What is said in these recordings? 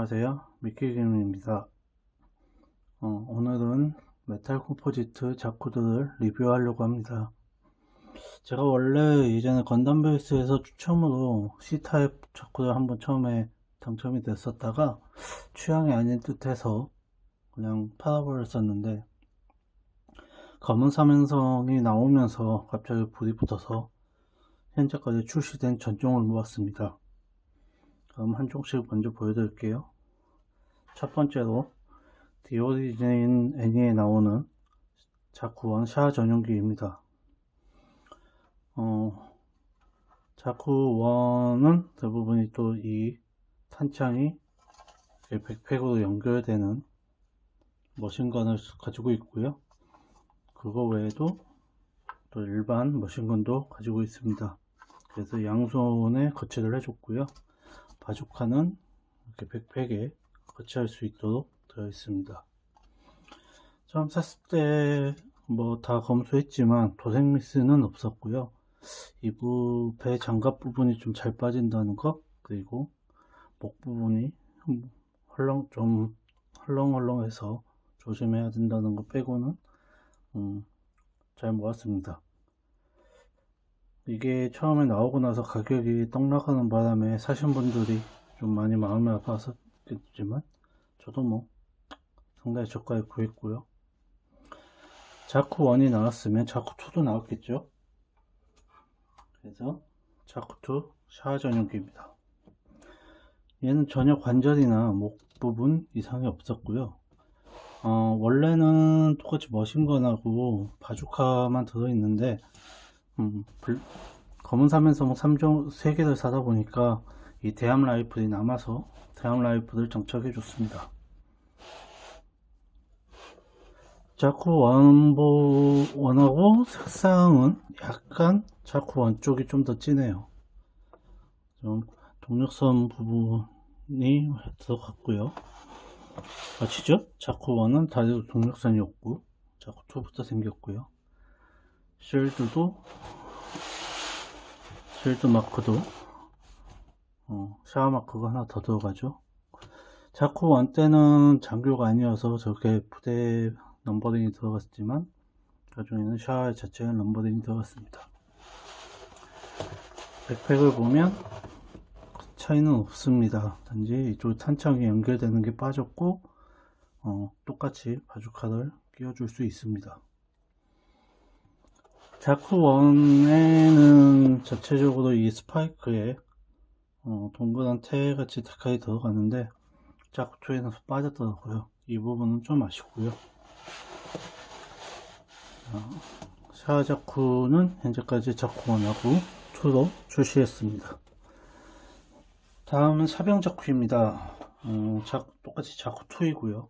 안녕하세요. 미키김입니다. 어, 오늘은 메탈 컴포지트 자쿠들을 리뷰하려고 합니다. 제가 원래 예전에 건담 베이스에서 추첨으로 C타입 자쿠를 한번 처음에 당첨이 됐었다가 취향이 아닌 듯 해서 그냥 팔아버렸었는데 검은 사면성이 나오면서 갑자기 불이 붙어서 현재까지 출시된 전종을 모았습니다 그럼 한 종씩 먼저 보여드릴게요. 첫 번째로 디오리진 애니에 나오는 자쿠원 샤 전용기입니다. 어, 자쿠원은 대부분이 또 이 탄창이 백팩으로 연결되는 머신건을 가지고 있고요. 그거 외에도 또 일반 머신건도 가지고 있습니다. 그래서 양손에 거치를 해줬고요. 바주카는 이렇게 백팩에 거치할 수 있도록 되어 있습니다. 처음 샀을 때 뭐 다 검수했지만 도색 미스는 없었고요. 이부 배 장갑 부분이 좀 잘 빠진다는 것 그리고 목 부분이 헐렁 좀 헐렁헐렁해서 조심해야 된다는 것 빼고는 음, 잘 모았습니다. 이게 처음에 나오고 나서 가격이 떡 나가는 바람에 사신 분들이 좀 많이 마음이 아팠겠지만 저도 뭐 상당히 저가에 구했고요. 자쿠 1이 나왔으면 자쿠 2도 나왔겠죠? 그래서 자쿠 2 샤워 전용기입니다. 얘는 전혀 관절이나 목 부분 이상이 없었고요. 어, 원래는 똑같이 머신건하고 바주카만 들어있는데 음, 불, 검은 사면서 3종 3개를 사다 보니까 이 대함 라이플이 남아서 대함 라이플을 장착해 줬습니다. 자쿠 원보 원하고 색상은 약간 자쿠 원 쪽이 좀 더 진해요. 좀 동력선 부분이 들어갔고요. 아시죠? 자쿠 원은 다리도 동력선이 없고 자쿠 2부터 생겼고요. 쉴드도 쉴드 마크도 어, 샤워 마크가 하나 더 들어가죠. 자쿠 원 때는 장교가 아니어서 저렇게 부대 넘버링이 들어갔지만 나중에는 샤워 자체에 넘버링이 들어갔습니다. 백팩을 보면 차이는 없습니다. 단지 이쪽 탄창이 연결되는 게 빠졌고 어, 똑같이 바주카를 끼워줄 수 있습니다 자쿠1에는 전체적으로 이 스파이크에 어, 동그란 테 같이 데칼이 들어가는데 자쿠2에는 빠졌더라고요. 이 부분은 좀 아쉽고요. 어, 샤자쿠는 현재까지 자쿠1하고 2로 출시했습니다. 다음은 사병자쿠입니다. 어, 똑같이 자쿠2이고요.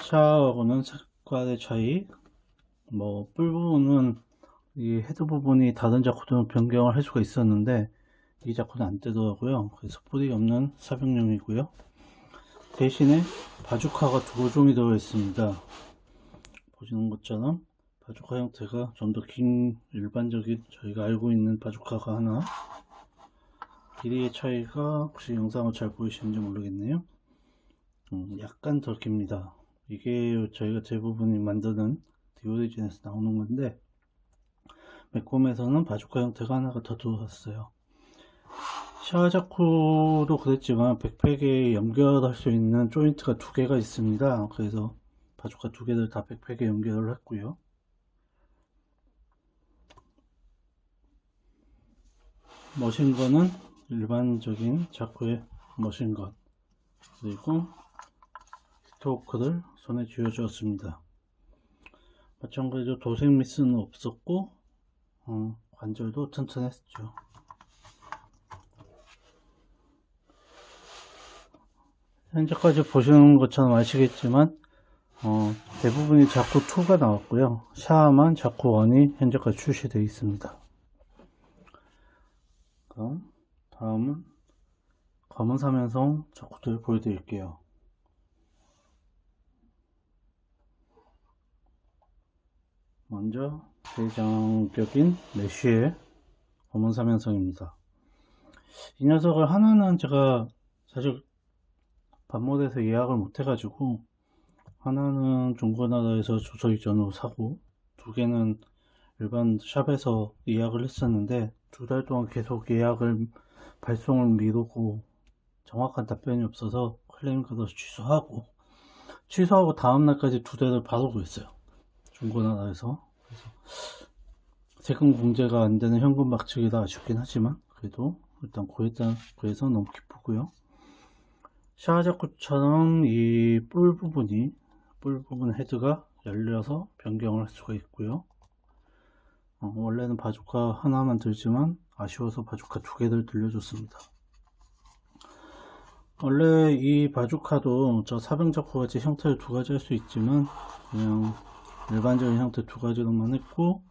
샤하고는 색깔의 차이 뭐 뿔 부분은 이 헤드 부분이 다른 자코도 변경을 할 수가 있었는데 이 자코는 안 되더라고요. 그래서 뿔이 없는 사병용이고요. 대신에 바주카가 두 종이 들어 있습니다. 보시는 것처럼 바주카 형태가 좀 더 긴 일반적인 저희가 알고 있는 바주카가 하나. 길이의 차이가 혹시 영상을 잘 보이시는지 모르겠네요. 음, 약간 더 깁니다. 이게 저희가 대부분이 만드는 디오리진에서 나오는 건데 매콤에서는 바주카 형태가 하나가 더 들어왔어요. 샤자쿠도 그랬지만 백팩에 연결할 수 있는 조인트가 두 개가 있습니다. 그래서 바주카 두 개를 다 백팩에 연결을 했고요. 머신건은 일반적인 자쿠의 머신건 그리고 스토크를 손에 쥐어 주었습니다 마찬가지로 도색 미스는 없었고 어, 관절도 튼튼했죠. 현재까지 보시는 것처럼 아시겠지만 어, 대부분이 자쿠 2가 나왔고요. 샤만 자쿠 1이 현재까지 출시되어 있습니다. 그럼 다음은 검은 사면성 자쿠들 보여드릴게요 먼저 대장격인 메쉬의 검은 사면성입니다. 이 녀석을 하나는 제가 사실 반모드에서 예약을 못 해가지고 하나는 중고나라에서 주소 이전으로 사고 두 개는 일반 샵에서 예약을 했었는데 두 달 동안 계속 예약을 발송을 미루고 정확한 답변이 없어서 클레임 받아서 취소하고 취소하고 다음날까지 두 대를 받아오고 있어요 중고나라에서 그래서 세금 공제가 안 되는 현금 박치기라 아쉽긴 하지만 그래도 일단 구했다 구해서 너무 기쁘고요. 샤자쿠처럼 이 뿔 부분이 뿔 부분 헤드가 열려서 변경을 할 수가 있고요. 어, 원래는 바주카 하나만 들지만 아쉬워서 바주카 두 개를 들려줬습니다. 원래 이 바주카도 저 사병자코 같이 형태를 두 가지 할 수 있지만 그냥 일반적인 형태 두 가지로만 했고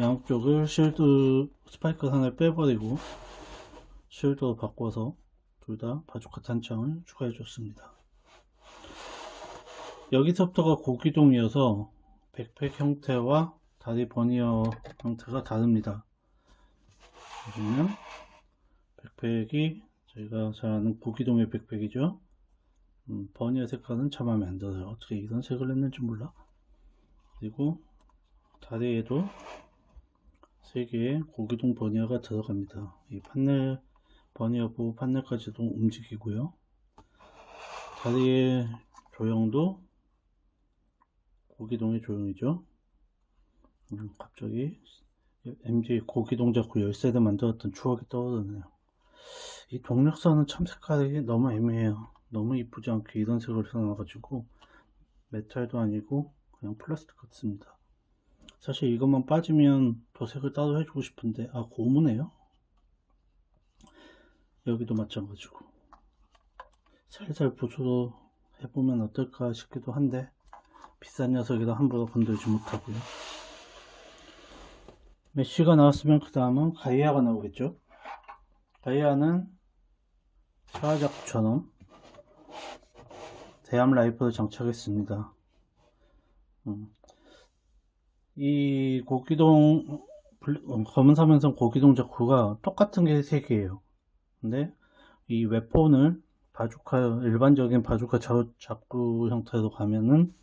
양쪽을 실드 스파이크 하나를 빼버리고 실드로 바꿔서 둘 다 바주카 탄창을 추가해 줬습니다. 여기서부터가 고기동이어서 백팩 형태와 다리 버니어 형태가 다릅니다. 보시면 백팩이 저희가 잘 아는 고기동의 백팩이죠. 음, 버니어 색깔은 참 마음에 안 들어요. 어떻게 이런 색을 했는지 몰라 그리고 다리에도 3개의 고기동 버니어가 들어갑니다. 이 판넬 버니어 부분 판넬까지도 움직이고요. 다리의 조형도 고기동의 조형이죠. 음, 갑자기 MG 고기동 잡고 열쇠를 만들었던 추억이 떠오르네요. 이 동력선은 참 색깔이 너무 애매해요. 너무 이쁘지 않게 이런 색을 써놔가지고 메탈도 아니고 그냥 플라스틱 같습니다. 사실 이것만 빠지면 도색을 따로 해주고 싶은데 아 고무네요? 여기도 마찬가지고. 살살 보수로 해보면 어떨까 싶기도 한데 비싼 녀석이라 함부로 건들지 못하고요. 메쉬가 나왔으면 그 다음은 가이아가 나오겠죠? 가이아는 샤아자쿠처럼 대함 라이프를 장착했습니다. 음. 이 고기동 어, 검은 사면성 고기동 자쿠가 똑같은 게 3개예요. 근데 이 웹폰을 바주카 일반적인 바주카 자쿠 형태로 가면은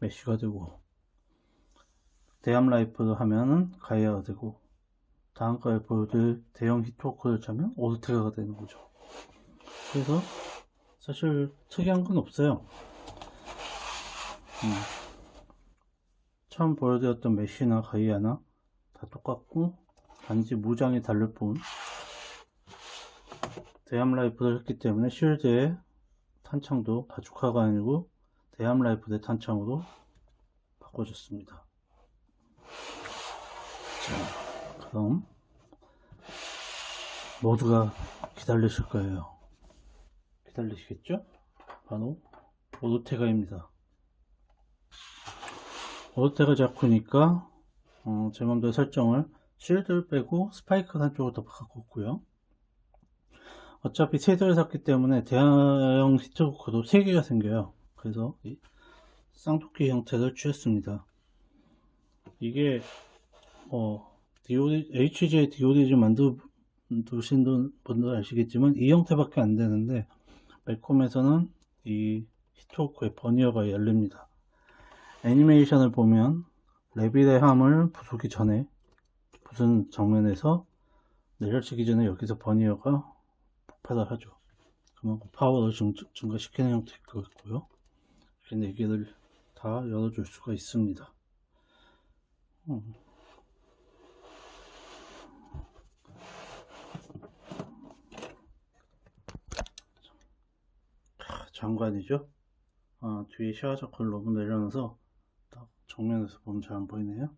메쉬가 되고 대함 라이프를 하면은 가이아가 되고 다음 라이프를 대형 히트워크를 짜면 오르테가가 되는 거죠. 그래서 사실 특이한 건 없어요. 음. 처음 보여드렸던 메쉬나 가이아나 다 똑같고 단지 무장이 다를 뿐 대함 라이프를 했기 때문에 쉴드의 탄창도 바주카가 아니고 대함 라이프의 탄창으로 바꿔줬습니다. 자 그럼 모두가 기다리실 거예요. 기다리시겠죠? 바로 오르테가입니다 오르테가 자쿠니까 어, 제 맘대로 설정을 쉴드를 빼고 스파이크 한쪽으로 더 바꿨고요. 어차피 세 대를 샀기 때문에 대형 히트코도 3개가 생겨요. 그래서 이 쌍토끼 형태를 취했습니다. 이게 어, DOD, HJ DOD 좀 만드신 분들 아시겠지만 이 형태밖에 안 되는데 멜콤에서는 이 히트호크의 버니어가 열립니다 애니메이션을 보면 레빌의 함을 부수기 전에 부순 정면에서 내려치기 전에 여기서 버니어가 폭발을 하죠. 그만큼 파워를 증, 증가시키는 형태일 거고요. 이렇게 4개를 다 열어줄 수가 있습니다. 음. 장관이죠? 아, 뒤에 샤워자크를 너무 내려놔서 딱 정면에서 보면 잘 안 보이네요.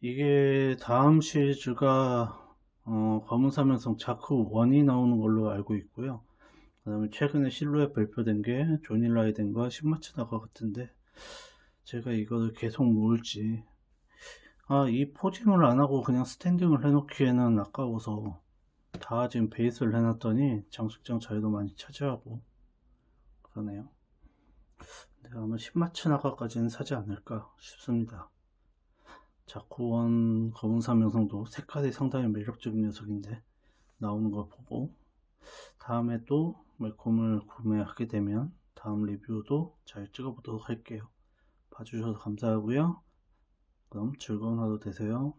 이게 다음 시리즈가 어, 검은 사면성 자크 1이 나오는 걸로 알고 있고요. 그 다음에 최근에 실루엣 발표된 게 조니 라이덴과 신마츠 나가 같은데 제가 이거를 계속 모을지. 아 이 포징을 안하고 그냥 스탠딩을 해놓기에는 아까워서 다 지금 베이스를 해놨더니 장식장 자리도 많이 차지하고 그러네요 근데 아마 10마츠 나가까지는 사지 않을까 싶습니다. 자쿠원 검은 사명성도 색깔이 상당히 매력적인 녀석인데 나오는 걸 보고 다음에 또 멜콤을 구매하게 되면 다음 리뷰도 잘 찍어 보도록 할게요. 봐주셔서 감사하고요. 그럼 즐거운 하루 되세요